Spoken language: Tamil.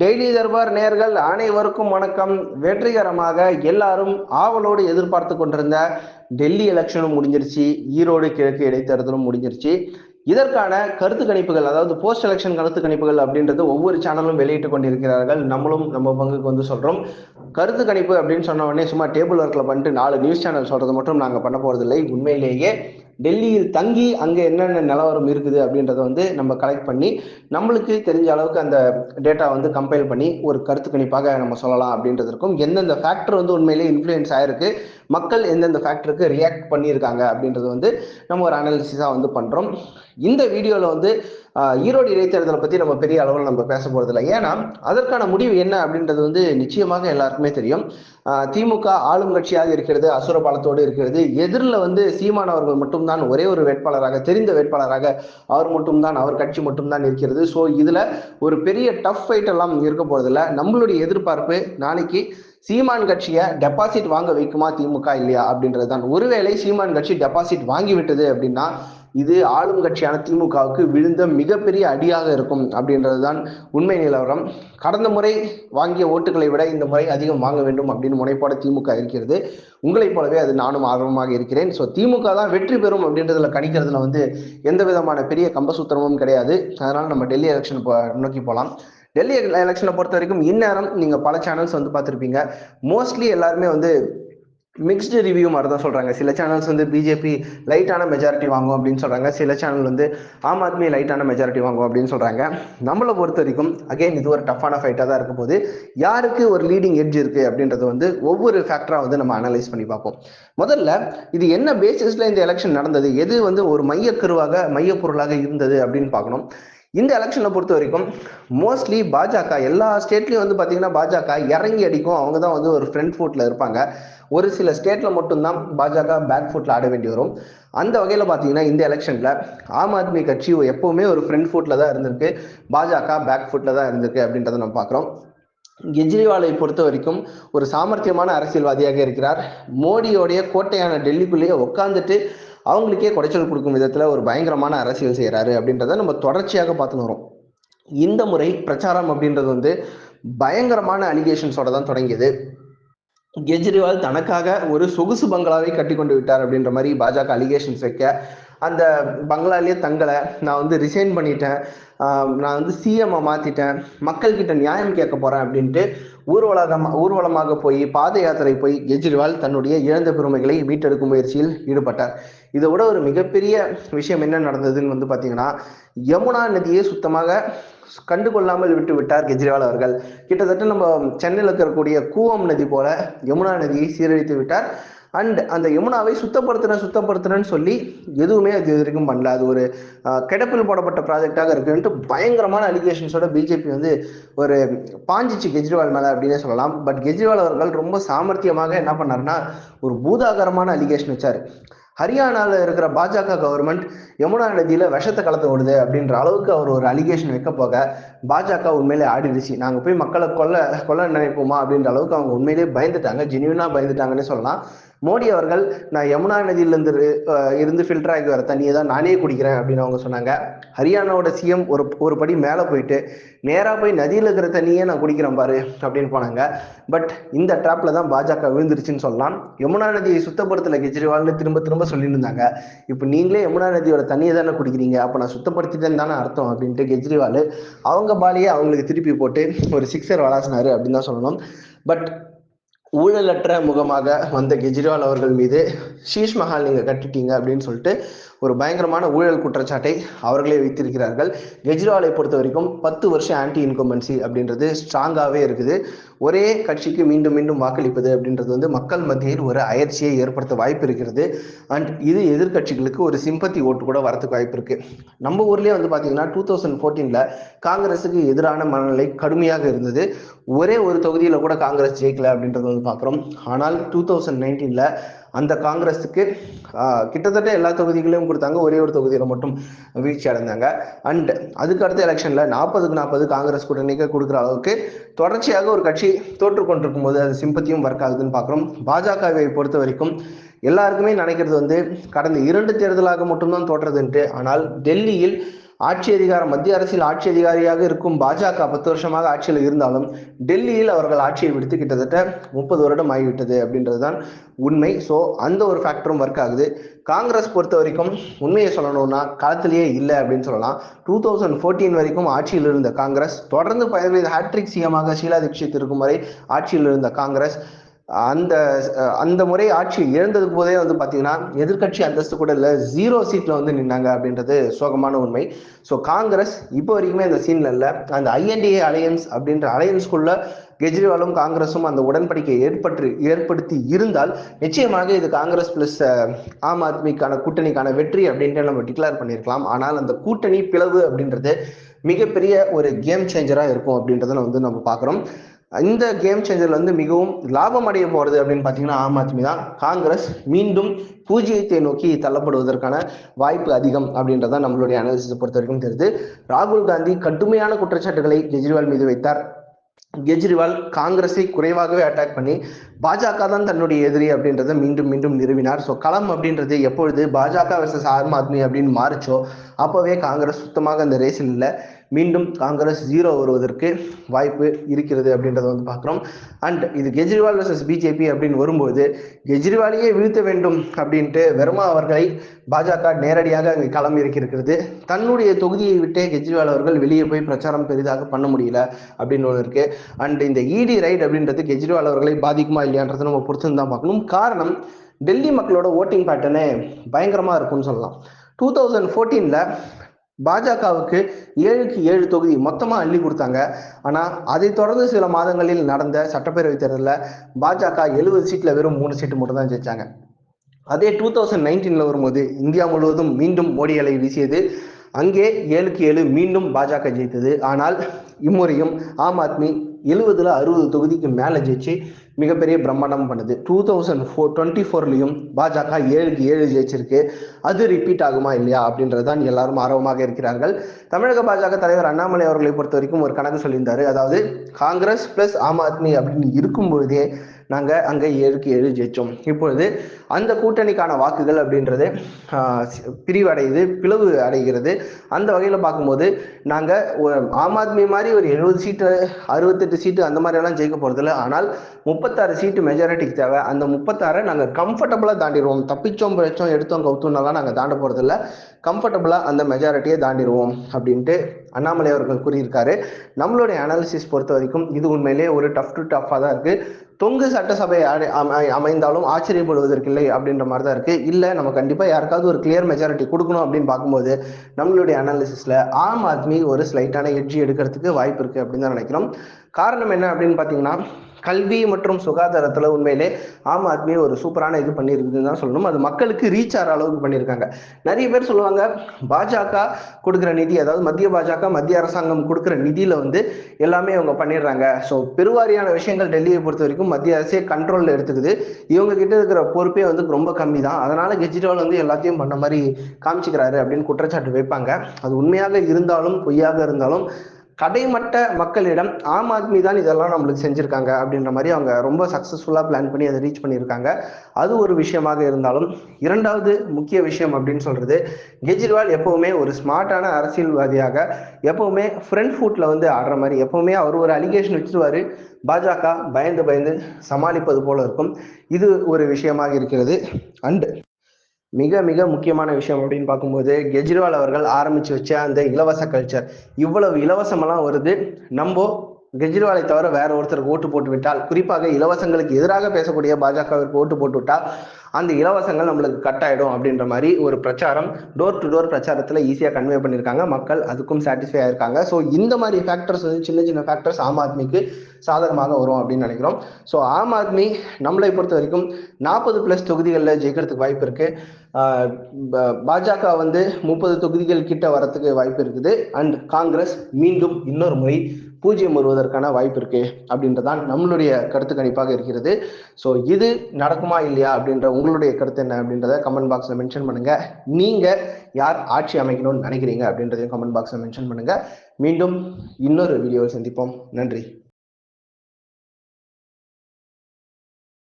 டெய்லி தர்பார் நேர்கள் அனைவருக்கும் வணக்கம். வெற்றிகரமாக எல்லாரும் ஆவலோடு எதிர்பார்த்து கொண்டிருந்த டெல்லி எலெக்ஷனும் முடிஞ்சிருச்சு. ஈரோடு கிழக்கு இடைத்தேர்தலும் முடிஞ்சிருச்சு. இதற்கான கருத்து கணிப்புகள் அதாவது போஸ்ட் எலெக்ஷன் கருத்து கணிப்புகள் அப்படின்றது ஒவ்வொரு சேனலும் வெளியிட்டு கொண்டிருக்கிறார்கள். நம்மளும் நம்ம பங்குக்கு வந்து சொல்றோம். கருத்து கணிப்பு அப்படின்னு சொன்ன உடனே சும்மா டேபிள் ஒர்க்ல பண்ணிட்டு நாலு நியூஸ் சேனல் சொல்றது மட்டும் நாங்க பண்ண போறதில்லை. உண்மையிலேயே டெல்லியில் தங்கி அங்கே என்னென்ன நிலவரம் இருக்குது அப்படின்றத வந்து நம்ம கலெக்ட் பண்ணி நம்மளுக்கு தெரிஞ்ச அளவுக்கு அந்த டேட்டா வந்து கம்பைல் பண்ணி ஒரு கருத்து கணிப்பாக நம்ம சொல்லலாம் அப்படின்றதுக்கும் எந்தெந்த ஃபேக்டர் வந்து உண்மையிலேயே இன்ஃப்ளூயன்ஸ் ஆயிருக்கு மக்கள் எந்தெந்த ஃபேக்டருக்கு ரியாக்ட் பண்ணியிருக்காங்க அப்படின்றது வந்து நம்ம ஒரு அனாலிசிஸாக வந்து பண்ணுறோம் இந்த வீடியோவில் வந்து ஈரோடு இடைத்தேர்தலை பற்றி நம்ம பெரிய அளவில் நம்ம பேச போகிறதில்ல ஏன்னா அதற்கான முடிவு என்ன அப்படின்றது வந்து நிச்சயமாக எல்லாருக்குமே தெரியும். திமுக ஆளும் கட்சியாக இருக்கிறது அசுர பலத்தோடு இருக்கிறது. எதிரில் வந்து சீமான் அவர்கள் மட்டும்தான் ஒரே ஒரு வேட்பாளராக தெரிந்த வேட்பாளராக அவர் மட்டும்தான் அவர் கட்சி மட்டும்தான் இருக்கிறது. ஸோ இதில் ஒரு பெரிய டஃப் ஃபைட் எல்லாம் இருக்க போகிறதில்ல நம்மளுடைய எதிர்பார்ப்பு நாளைக்கு சீமான் கட்சியை டெபாசிட் வாங்க வைக்குமா திமுக இல்லையா அப்படின்றது தான். ஒருவேளை சீமான் கட்சி டெபாசிட் வாங்கி விட்டது அப்படின்னா இது ஆளும் கட்சியான திமுகவுக்கு விழுந்த மிகப்பெரிய அடியாக இருக்கும் அப்படின்றது தான் உண்மை நிலவரம். கடந்த முறை வாங்கிய ஓட்டுகளை விட இந்த முறை அதிகம் வாங்க வேண்டும் அப்படின்னு முனைப்போட திமுக இருக்கிறது. உங்களைப் போலவே அது நானும் ஆர்வமாக இருக்கிறேன். ஸோ திமுக தான் வெற்றி பெறும் அப்படின்றதுல கணிக்கிறதுல வந்து எந்த விதமான பெரிய கம்பசூத்திரமும் கிடையாது. அதனால நம்ம டெல்லி எலெக்ஷன் நோக்கி போகலாம் டெல்லி எலெக்ஷனை பொறுத்த வரைக்கும் இந்நேரம் நீங்க பல சேனல்ஸ் வந்து பார்த்துருப்பீங்க. மோஸ்ட்லி எல்லாருமே வந்து மிக்ஸ்டு ரிவ்யூ மாதிரி தான் சொல்றாங்க. சில சேனல்ஸ் வந்து பிஜேபி லைட்டான மெஜாரிட்டி வாங்கும் அப்படின்னு சொல்றாங்க. சில சேனல் வந்து ஆம் ஆத்மி லைட்டான மெஜாரிட்டி வாங்கும் அப்படின்னு சொல்றாங்க. நம்மளை பொறுத்த வரைக்கும் அகைன் இது ஒரு டஃப்பான ஃபைட்டாக தான் இருக்க போது யாருக்கு ஒரு லீடிங் எட்ஜ் இருக்கு அப்படின்றது வந்து ஒவ்வொரு ஃபேக்டரா வந்து நம்ம அனலைஸ் பண்ணி பார்ப்போம். முதல்ல இது என்ன பேசிஸ்ல இந்த எலெக்ஷன் நடந்தது? எது வந்து ஒரு மையக்கருவாக மையப்பொருளாக இருந்தது அப்படின்னு பார்க்கணும். இந்த எலெக்ஷனை பொறுத்த வரைக்கும் மோஸ்ட்லி பாஜக எல்லா ஸ்டேட்லையும் வந்து பார்த்தீங்கன்னா பாஜக இறங்கி அடிக்கும். அவங்க தான் வந்து ஒரு ஃப்ரண்ட் ஃபுட்டில் இருப்பாங்க. ஒரு சில ஸ்டேட்ல மட்டும்தான் பாஜக பேக் ஃபுட்டில் ஆட வேண்டி வரும். அந்த வகையில் பார்த்தீங்கன்னா இந்த எலெக்ஷனில் ஆம் ஆத்மி கட்சி எப்பவுமே ஒரு ஃப்ரண்ட் ஃபுட்டில் தான் இருந்திருக்கு. பாஜக பேக் ஃபுட்டில் தான் இருந்திருக்கு அப்படின்றத நம்ம பார்க்குறோம் கெஜ்ரிவாலை பொறுத்த வரைக்கும் ஒரு சாமர்த்தியமான அரசியல்வாதியாக இருக்கிறார். மோடியோடைய கோட்டையான டெல்லிக்குள்ளேயே உட்காந்துட்டு அவங்களுக்கே குடைச்சல் கொடுக்கும் விதத்தில் ஒரு பயங்கரமான அரசியல் செய்கிறாரு அப்படின்றத நம்ம தொடர்ச்சியாக பார்த்துன்னு வரோம் இந்த முறை பிரச்சாரம் அப்படின்றது வந்து பயங்கரமான அலிகேஷன்ஸோட தான் தொடங்கியது. கெஜ்ரிவால் தனக்காக ஒரு சொகுசு பங்களாவை கட்டி கொண்டு விட்டார் அப்படின்ற மாதிரி பாஜக அலிகேஷன்ஸ் வைக்க அந்த பங்களாலேயே தங்கலை. நான் வந்து ரிசைன் பண்ணிட்டேன். நான் வந்து சிஎம்ஐ மாத்திட்டேன். மக்கள்கிட்ட நியாயம் கேட்க போறேன் அப்படின்ட்டு ஊர்வலகம் ஊர்வலமாக போய் பாத யாத்திரை போய் கெஜ்ரிவால் தன்னுடைய இழந்த பெருமைகளை மீட்டெடுக்கும் முயற்சியில் ஈடுபட்டார். இதை விட ஒரு மிகப்பெரிய விஷயம் என்ன நடந்ததுன்னு வந்து பார்த்தீங்கன்னா யமுனா நதியை சுத்தமாக கண்டுகொள்ளாமல் விட்டு விட்டார் கெஜ்ரிவால் அவர்கள். கிட்டத்தட்ட நம்ம சென்னையில் இருக்கக்கூடிய கூவம் நதி போல யமுனா நதியை சீரழித்து விட்டார். அண்ட் அந்த யமுனாவை சுத்தப்படுத்துறேன் சுத்தப்படுத்துறேன்னு சொல்லி எதுவுமே அது இது வரைக்கும் பண்ணல. அது ஒரு கிடப்பில் போடப்பட்ட ப்ராஜெக்டாக இருக்குன்ட்டு பயங்கரமான அலிகேஷன்ஸோட பிஜேபி வந்து ஒரு பாஞ்சிச்சு கெஜ்ரிவால் மேலே அப்படின்னே சொல்லலாம். பட் கெஜ்ரிவால் அவர்கள் ரொம்ப சாமர்த்தியமாக என்ன பண்ணாருன்னா ஒரு பூதாகரமான அலிகேஷன் வச்சார். ஹரியானாவில் இருக்கிற பாஜக கவர்மெண்ட் யமுனா நதியில் விஷத்தை கலந்து விடுது அப்படின்ற அளவுக்கு அவர் ஒரு அலிகேஷன் வைக்க போக பாஜக உண்மையிலே ஆடிடுச்சு. நாங்கள் போய் மக்களை கொல்ல கொல்ல நினைப்போமா அப்படின்ற அளவுக்கு அவங்க உண்மையிலேயே பயந்துட்டாங்க ஜெனியூனா பயந்துட்டாங்கன்னு சொல்லலாம். மோடி அவர்கள் நான் யமுனா நதியிலிருந்து இருந்து ஃபில்டர் ஆகி வர தண்ணியை தான் நானே குடிக்கிறேன் அப்படின்னு அவங்க சொன்னாங்க. ஹரியானாவோட சிஎம் ஒரு ஒரு படி மேலே போயிட்டு நேராக போய் நதியில் இருக்கிற தண்ணியே நான் குடிக்கிறேன் பாரு அப்படின்னு போனாங்க. பட் இந்த ட்ராப்பில் தான் பாஜக விழுந்துருச்சுன்னு சொல்லலாம். யமுனா நதியை சுத்தப்படுத்தல கெஜ்ரிவால்னு திரும்ப திரும்ப சொல்லிட்டு இருந்தாங்க. இப்போ நீங்களே யமுனா நதியோட தண்ணியை தானே குடிக்கிறீங்க? அப்போ நான் சுத்தப்படுத்திட்டேன்னு தானே அர்த்தம் அப்படின்ட்டு கெஜ்ரிவால் அவங்க பாலியை அவங்களுக்கு திருப்பி போட்டு ஒரு சிக்ஸர் வளாசினாரு அப்படின்னு தான் சொல்லணும். பட் ஊழலற்ற முகமாக வந்த கெஜ்ரிவால் அவர்கள் மீது ஷீஷ் மஹால் நீங்க கட்டிட்டீங்க அப்படின்னு சொல்லிட்டு ஒரு பயங்கரமான ஊழல் குற்றச்சாட்டை அவர்களே வைத்திருக்கிறார்கள். கெஜ்ரிவாலை பொறுத்த வரைக்கும் பத்து வருஷம் ஆன்டி இன்கம்பன்சி அப்படின்றது ஸ்ட்ராங்காகவே இருக்குது. ஒரே கட்சிக்கு மீண்டும் மீண்டும் வாக்களிப்பது அப்படின்றது வந்து மக்கள் மத்தியில் ஒரு அயற்சியை ஏற்படுத்த வாய்ப்பு இருக்கிறது. அண்ட் இது எதிர்க்கட்சிகளுக்கு ஒரு சிம்பத்தி ஓட்டு கூட வரதுக்கு வாய்ப்பு இருக்கு. நம்ம ஊர்லேயே வந்து பார்த்தீங்கன்னா டூ தௌசண்ட் ஃபோர்டீனில் காங்கிரஸுக்கு எதிரான மனநிலை கடுமையாக இருந்தது. ஒரே ஒரு தொகுதியில் கூட காங்கிரஸ் ஜெயிக்கல அப்படின்றது வந்து பார்க்குறோம் ஆனால் டூ தௌசண்ட் நைன்டீனில் அந்த காங்கிரஸுக்கு கிட்டத்தட்ட எல்லா தொகுதிகளையும் கொடுத்தாங்க. ஒரே ஒரு தொகுதியில் மட்டும் வீழ்ச்சி அடைந்தாங்க. அண்ட் அதுக்கு அடுத்த எலெக்ஷனில் நாற்பதுக்கு நாற்பது காங்கிரஸ் கூட்டணிக்கு கொடுக்குற அளவுக்கு தொடர்ச்சியாக ஒரு கட்சி தோற்று கொண்டிருக்கும் போது அது சிம்பத்தியும் ஒர்க் ஆகுதுன்னு பார்க்குறோம். பாஜகவை பொறுத்த வரைக்கும் எல்லாருக்குமே நினைக்கிறது வந்து கடந்த இரண்டு தேர்தலாக மட்டும்தான் தோற்றதுன்ட்டு ஆனால் டெல்லியில் ஆட்சி அதிகாரம் மத்திய அரசில் ஆட்சி அதிகாரியாக இருக்கும் பாஜக பத்து வருஷமாக ஆட்சியில் இருந்தாலும் டெல்லியில் அவர்கள் ஆட்சியை விடுத்து கிட்டத்தட்ட முப்பது வருடம் ஆகிவிட்டது அப்படின்றதுதான் உண்மை. ஸோ அந்த ஒரு ஃபேக்டரும் ஒர்க் ஆகுது. காங்கிரஸ் பொறுத்த வரைக்கும் உண்மையை சொல்லணும்னா களத்திலேயே இல்லை அப்படின்னு சொல்லலாம். டூ தௌசண்ட் ஃபோர்டீன் வரைக்கும் ஆட்சியில் இருந்த காங்கிரஸ் தொடர்ந்து பதினைந்து ஹேட்ரிக் சிஎமாக ஷீலா தீட்சித் இருக்கும் வரை ஆட்சியில் இருந்த காங்கிரஸ் அந்த அந்த முறை ஆட்சி இழந்ததுக்கு போதே வந்து பார்த்தீங்கன்னா எதிர்கட்சி அந்தஸ்து கூட இல்லை ஜீரோ சீட்டில் வந்து நின்னாங்க அப்படின்றது சோகமான உண்மை. ஸோ காங்கிரஸ் இப்போ வரைக்குமே அந்த சீனில் இல்லை. அந்த ஐஎன்டிஏ அலையன்ஸ் அப்படின்ற அலையன்ஸ்குள்ள கெஜ்ரிவாலும் காங்கிரஸும் அந்த உடன்படிக்கை ஏற்பட்டு ஏற்படுத்தி இருந்தால் நிச்சயமாக இது காங்கிரஸ் பிளஸ் ஆம் ஆத்மிக்கான கூட்டணிக்கான வெற்றி அப்படின்ட்டு நம்ம டிக்ளேர் பண்ணியிருக்கலாம் ஆனால் அந்த கூட்டணி பிளவு அப்படின்றது மிகப்பெரிய ஒரு கேம் சேஞ்சராக இருக்கும் அப்படின்றத வந்து நம்ம பார்க்குறோம். இந்த கேம் சேஞ்சர்ல வந்து மிகவும் லாபம் அடைய போறது அப்படின்னு பார்த்தீங்கன்னா ஆம் ஆத்மி தான். காங்கிரஸ் மீண்டும் பூஜ்ஜியத்தை நோக்கி தள்ளப்படுவதற்கான வாய்ப்பு அதிகம் அப்படின்றத நம்மளுடைய அனாலிசிஸ் பொறுத்த வரைக்கும் தெரியுது. ராகுல் காந்தி கடுமையான குற்றச்சாட்டுகளை கெஜ்ரிவால் மீது வைத்தார். கெஜ்ரிவால் காங்கிரஸை குறைவாகவே அட்டாக் பண்ணி பாஜக தான் தன்னுடைய எதிரி அப்படின்றத மீண்டும் மீண்டும் நிறுவினார். ஸோ களம் அப்படின்றது எப்பொழுது பாஜக வர்சஸ் ஆம் ஆத்மி அப்படின்னு மாறிச்சோ அப்போவே காங்கிரஸ் சுத்தமாக அந்த ரேஸில் இல்லை. மீண்டும் காங்கிரஸ் ஜீரோ வருவதற்கு வாய்ப்பு இருக்கிறது அப்படின்றத வந்து பார்க்குறோம். அண்ட் இது கெஜ்ரிவால் வர்சஸ் பிஜேபி அப்படின்னு வரும்போது கெஜ்ரிவாலையே வீழ்த்த வேண்டும் அப்படின்ட்டு வெர்மா அவர்களை பாஜக நேரடியாக அங்கே களம் இருக்கிறது. தன்னுடைய தொகுதியை விட்டே கெஜ்ரிவால் அவர்கள் வெளியே போய் பிரச்சாரம் பெரிதாக பண்ண முடியல அப்படின்னு ஒன்று இருக்கு. அண்ட் இந்த இடி ரைட் அப்படின்றது கெஜ்ரிவால் அவர்களை பாதிக்குமா இல்லையான்றதை நம்ம பொறுத்து தான் பார்க்கணும். காரணம் டெல்லி மக்களோட ஓட்டிங் பேட்டர்னே பயங்கரமாக இருக்கும்னு சொல்லலாம். டூ தௌசண்ட் ஃபோர்டீனில் பாஜகவுக்கு ஏழுக்கு ஏழு தொகுதி மொத்தமாக அள்ளி கொடுத்தாங்க. ஆனால் அதை தொடர்ந்து சில மாதங்களில் நடந்த சட்டப்பேரவைத் தேர்தலில் பாஜக எழுபது சீட்டில் வெறும் மூணு சீட்டு மட்டும் தான் ஜெயிச்சாங்க. அதே டூ தௌசண்ட் நைன்டீனில் வரும்போது இந்தியா முழுவதும் மீண்டும் மோடி அலை வீசியது. அங்கே ஏழுக்கு ஏழு மீண்டும் பாஜக ஜெயித்தது. ஆனால் இம்முறையும் ஆம் ஆத்மி எழுபதுல அறுபது தொகுதிக்கு மேலே ஜெயிச்சு மிகப்பெரிய பிரம்மாண்டம் பண்ணுது. டூ தௌசண்ட் ஃபோர் டுவெண்ட்டி ஃபோர்லையும் பாஜக ஏழுக்கு ஏழு ஜெயிச்சிருக்கு. அது ரிப்பீட் ஆகுமா இல்லையா அப்படின்றது தான் எல்லாரும் ஆர்வமாக இருக்கிறார்கள். தமிழக பாஜக தலைவர் அண்ணாமலை அவர்களை பொறுத்த வரைக்கும் ஒரு கணக்கு சொல்லியிருந்தாரு. அதாவது காங்கிரஸ் பிளஸ் ஆம் ஆத்மி அப்படின்னு இருக்கும்பொழுதே நாங்கள் அங்கே ஏழுக்கு ஏழு ஜெயிச்சோம். இப்பொழுது அந்த கூட்டணிக்கான வாக்குகள் அப்படின்றது பிரிவடையுது பிளவு அடைகிறது. அந்த வகையில் பார்க்கும்போது நாங்கள் ஆம் ஆத்மி மாதிரி ஒரு எழுபது சீட்டு அறுபத்தெட்டு சீட்டு அந்த மாதிரியெல்லாம் ஜெயிக்க போகிறதில்ல ஆனால் முப்பத்தாறு சீட்டு மெஜாரிட்டிக்கு தேவை. அந்த முப்பத்தாறை நாங்கள் கம்ஃபர்டபுளாக தாண்டிடுவோம். தப்பிச்சோம் பிழைச்சோம் எடுத்தோம் கவுத்தோம்னாலாம் நாங்கள் தாண்ட போகிறதில்ல கம்ஃபர்டபுளாக அந்த மெஜாரிட்டியை தாண்டிடுவோம் அப்படின்ட்டு அண்ணாமலை அவர்கள் கூறியிருக்காரு. நம்மளுடைய அனாலிசிஸ் பொறுத்த வரைக்கும் இது உண்மையிலே ஒரு டஃப் டு டஃப்பாக தான் இருக்குது தொங்கு சட்டசபை அமைந்தாலும் ஆச்சரியப்படுவதற்கில்லை அப்படின்ற மாதிரி தான் இருக்கு. இல்லை நம்ம கண்டிப்பாக யாருக்காவது ஒரு கிளியர் மெஜாரிட்டி கொடுக்கணும் அப்படின்னு பார்க்கும்போது நம்மளுடைய அனாலிசிஸ்ல ஆம் ஆத்மி ஒரு ஸ்லைட்டான எட்ஜி எடுக்கிறதுக்கு வாய்ப்பு இருக்கு அப்படின்னு தான் நினைக்கிறோம். காரணம் என்ன அப்படின்னு பார்த்தீங்கன்னா கல்வி மற்றும் சுகாதாரத்தில் உண்மையிலே ஆம் ஆத்மி ஒரு சூப்பரான இது பண்ணியிருக்குதுன்னு தான் சொல்லணும். அது மக்களுக்கு ரீச் ஆகிற அளவுக்கு பண்ணியிருக்காங்க. நிறைய பேர் சொல்லுவாங்க பாஜக கொடுக்குற நிதி அதாவது மத்திய பாஜக மத்திய அரசாங்கம் கொடுக்குற நிதியில் வந்து எல்லாமே அவங்க பண்ணிடுறாங்க. ஸோ பெருவாரியான விஷயங்கள் டெல்லியை பொறுத்த வரைக்கும் மத்திய அரசே கண்ட்ரோலில் எடுத்துக்குது. இவங்க கிட்ட இருக்கிற பொறுப்பே வந்து ரொம்ப கம்மி தான் அதனால கெஜ்ரிவால் வந்து எல்லாத்தையும் பண்ண மாதிரி காமிச்சிக்கிறாரு அப்படின்னு குற்றச்சாட்டு வைப்பாங்க. அது உண்மையாக இருந்தாலும் பொய்யாக இருந்தாலும் கடைமட்ட மக்களிடம் ஆம் ஆத்மி தான் இதெல்லாம் நம்மளுக்கு செஞ்சுருக்காங்க அப்படின்ற மாதிரி அவங்க ரொம்ப சக்ஸஸ்ஃபுல்லாக பிளான் பண்ணி அதை ரீச் பண்ணியிருக்காங்க. அது ஒரு விஷயமாக இருந்தாலும் இரண்டாவது முக்கிய விஷயம் அப்படின்னு சொல்கிறது கெஜ்ரிவால் எப்போவுமே ஒரு ஸ்மார்ட்டான அரசியல்வாதியாக எப்போவுமே ஃப்ரண்ட் ஃபுட்டில் வந்து ஆடுற மாதிரி எப்போவுமே அவர் ஒரு அலிகேஷன் வச்சுருவார் பாஜக பயந்து பயந்து சமாளிப்பது போல இருக்கும். இது ஒரு விஷயமாக இருக்கிறது. அண்டு மிக மிக முக்கியமான விஷயம் அப்படின்னு பார்க்கும்போது கெஜ்ரிவால் அவர்கள் ஆரம்பிச்சு வச்ச அந்த இலவச கல்ச்சர் இவ்வளவு இலவசமெல்லாம் வருது. நம்ம கெஜ்ரிவாலை தவிர வேற ஒருத்தருக்கு ஓட்டு போட்டு விட்டால் குறிப்பாக இலவசங்களுக்கு எதிராக பேசக்கூடிய பாஜகவிற்கு ஓட்டு போட்டு விட்டால் அந்த இலவசங்கள் நம்மளுக்கு கட் ஆயிடும் அப்படின்ற மாதிரி ஒரு பிரச்சாரம் டோர் டு டோர் பிரச்சாரத்தில் ஈஸியாக கன்வே பண்ணியிருக்காங்க. மக்கள் அதுக்கும் சாட்டிஸ்ஃபை ஆயிருக்காங்க. ஸோ இந்த மாதிரி ஃபேக்டர்ஸ் வந்து சின்ன சின்ன ஃபேக்டர்ஸ் ஆம் ஆத்மிக்கு சாதகமாக வரும் அப்படின்னு நினைக்கிறோம். ஸோ ஆம் ஆத்மி நம்மளை பொறுத்த வரைக்கும் நாற்பது பிளஸ் தொகுதிகளில் ஜெயிக்கிறதுக்கு வாய்ப்பு இருக்கு. பாஜக வந்து முப்பது தொகுதிகள் கிட்ட வரத்துக்கு வாய்ப்பு இருக்குது. அண்ட் காங்கிரஸ் மீண்டும் இன்னொரு முறை பூஜ்ஜியம் வருவதற்கான வாய்ப்பு இருக்கு அப்படின்றதான் நம்மளுடைய கருத்து கணிப்பாக இருக்கிறது. ஸோ இது நடக்குமா இல்லையா அப்படின்ற உங்களுடைய கருத்து என்ன அப்படின்றத கமெண்ட் பாக்ஸில் மென்ஷன் பண்ணுங்க. நீங்க யார் ஆட்சி அமைக்கணும்னு நினைக்கிறீங்க அப்படின்றதையும் கமெண்ட் பாக்ஸில் மென்ஷன் பண்ணுங்க. மீண்டும் இன்னொரு வீடியோவில் சந்திப்போம். நன்றி.